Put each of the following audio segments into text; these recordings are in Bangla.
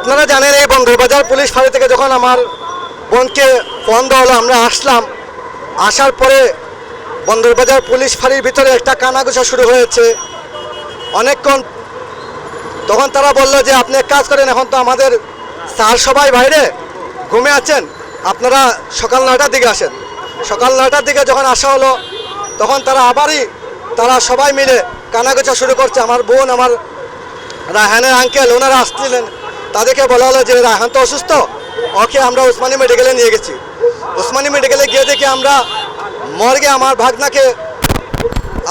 আপনারা জানেন এই বন্দরবাজার পুলিশ ফাঁড়ি থেকে যখন আমার বোনকে ফোন দেওয়া হলো আমরা আসলাম। আসার পরে বন্দরবাজার পুলিশ ফাঁড়ির ভিতরে একটা কানাঘুষা শুরু হয়েছে। অনেকক্ষণ তখন তারা বলল যে, আপনি এক কাজ করেন, এখন তো আমাদের স্যার সবাই বাইরে ঘুমে আছেন। আপনারা সকাল নয়টার দিকে আসেন। সকাল নয়টার দিকে যখন আসা হলো, তখন তারা আবারই তারা সবাই মিলে কানাঘুষা শুরু করছে। আমার বোন, আমার রায়হানের আঙ্কেল ওনারা আসছিলেন। তাদেরকে বলা হলো যে রায়হান তো অসুস্থ। ওকে আমরা উসমানী মেডিকেলে নিয়ে গেছি। উসমানী মেডিকেলে গিয়ে দেখি আমরা মর্গে আমার ভাগনাকে,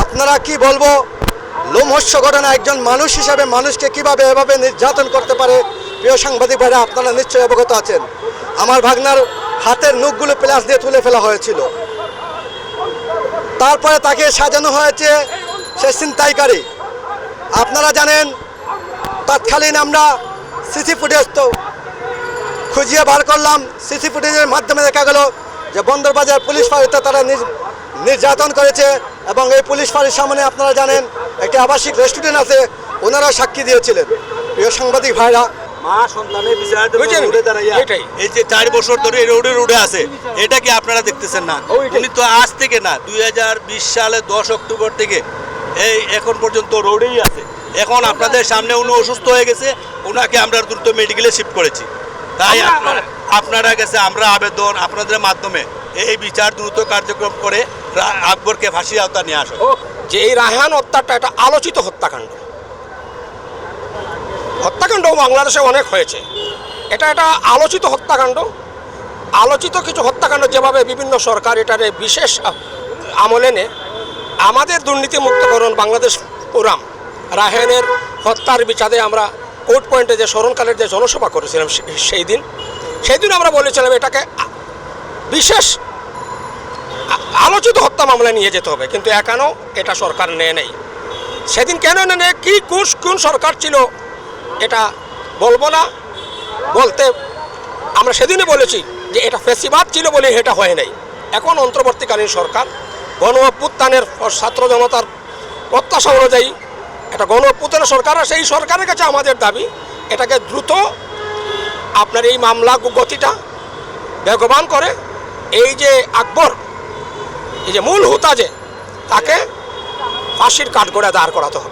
আপনারা কি বলব? লোমহস্য ঘটনা, একজন মানুষ হিসাবে মানুষকে কীভাবে এভাবে নির্যাতন করতে পারে? প্রিয় সাংবাদিক ভাইরা, আপনারা নিশ্চয়ই অবগত আছেন। আমার ভাগনার হাতের নখগুলো প্লাস দিয়ে তুলে ফেলা হয়েছিল। তারপরে তাকে সাজানো হয়েছে সে ছিনতাইকারী। আপনারা জানেন, তৎকালীন আমরা সিসি ফুটেজ তো খুঁজিয়ে বার করলাম সিসি ফুটেজের মাধ্যমে দেখা গেল যে বন্দরবাজার পুলিশ ফাঁড়িতে তারা নির্যাতন করেছে এবং এই পুলিশ ফাঁড়ির সামনে আপনারা জানেন একটি আবাসিক রেস্টুরেন্ট আছে ওনারা সাক্ষী দিয়েছিলেন প্রিয় সাংবাদিক ভাইরা মা সন্তানের বিচারের জন্য বুঝছেন? রোডে দাঁড়াইয়া এটাই। এই যে চার বছর ধরে এই রোডে রোডে আছে এটা কি আপনারা দেখতেছেন না উনি তো আজ থেকে না দুই হাজার বিশ সালে দশ অক্টোবর থেকে এই এখন পর্যন্ত রোডেই আছে। এখন আপনাদের সামনে উনি অসুস্থ হয়ে গেছে ওনাকে আমরা দ্রুত মেডিকেলে শিফট করেছি। তাই আপনারা কাছে আমরা আবেদন আপনাদের মাধ্যমে। এই বিচার দ্রুত কার্যক্রম করে আকবরকে ফাঁসি আওতা নিয়ে আসো যে এই রায়হান হত্যাটা একটা আলোচিত হত্যাকাণ্ড। হত্যাকাণ্ড বাংলাদেশে অনেক হয়েছে। এটা একটা আলোচিত হত্যাকাণ্ড। আলোচিত কিছু হত্যাকাণ্ড যেভাবে বিভিন্ন সরকার এটারে বিশেষ আমলে নে আমাদের দুর্নীতিমুক্তকরণ বাংলাদেশ ফোরাম রায়হানের হত্যার বিচারে আমরা কোর্ট পয়েন্টে যে স্মরণকালের যে জনসভা করেছিলাম সেই দিন সেই দিন আমরা বলেছিলাম এটাকে বিশেষ আলোচিত হত্যা মামলা নিয়ে যেতে হবে। কিন্তু এখনও এটা সরকার নেয় নেই। সেদিন কেন নেয় কি কোন কোন সরকার ছিল? এটা বলব না। বলতে আমরা সেদিনই বলেছি যে এটা ফেসিবাদ ছিল বলে এটা হয় নাই। এখন অন্তর্বর্তীকালীন সরকার গণ অভ্যুত্থানের ছাত্র জনতার প্রত্যাশা অনুযায়ী এটা গণ অভ্যুত্থানের সরকার সেই সরকারের কাছে আমাদের দাবি, এটাকে দ্রুত আপনার এই মামলা গতিটা বেগবান করে। এই যে আকবর, এই যে মূল হুতা যে, তাকে ফাঁসির কাঠগোড়া দাঁড় করাতে হবে।